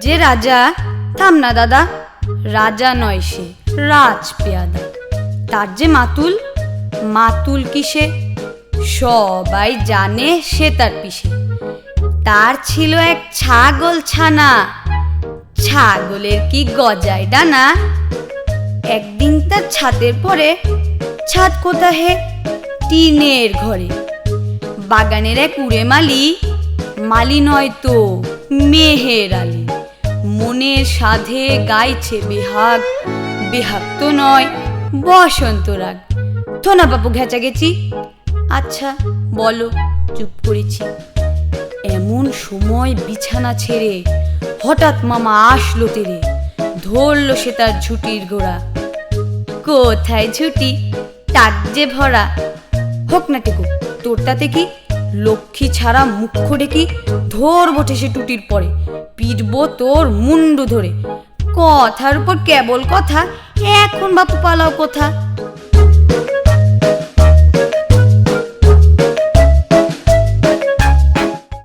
যে রাজা, থাম না দাদা। রাজা নয় সে রাজ পেয়াদা তার যে মাতুল মাতুল কিসে সবাই জানে সে তার পিসে। তার ছিল এক ছাগল ছানা। ছাগলের কি গজায় ডানা? একদিন তার ছাদের পরে, ছাদ কোথা হে? টিনের ঘরে। বাগানের এক উড়ে মালি মালি নয় তো মেহের আলী। মনের সাধে গাইছে বেহাগ বেহাগ তো নয়, বসন্ত রাগ। থোনা বাবু ঘেঁচা গেছি। আচ্ছা বলো, চুপ করেছি। এমন সময় বিছানা ছেড়ে হঠাৎ মামা আসলো তেরে। ধরলো সে তার ঝুটির ঘোড়া। কোথায় ঝুটি? টাক যে ভরা। হোক না টেকো তোর তাতে কি লক্ষ্মী ছাড়া মুখ্য ডেকে ধর বটে সে টুটির পরে? পিটব তোর মুন্ডু ধরে। কথার উপর কেবল কথা এখন বাপু পালাও কথা?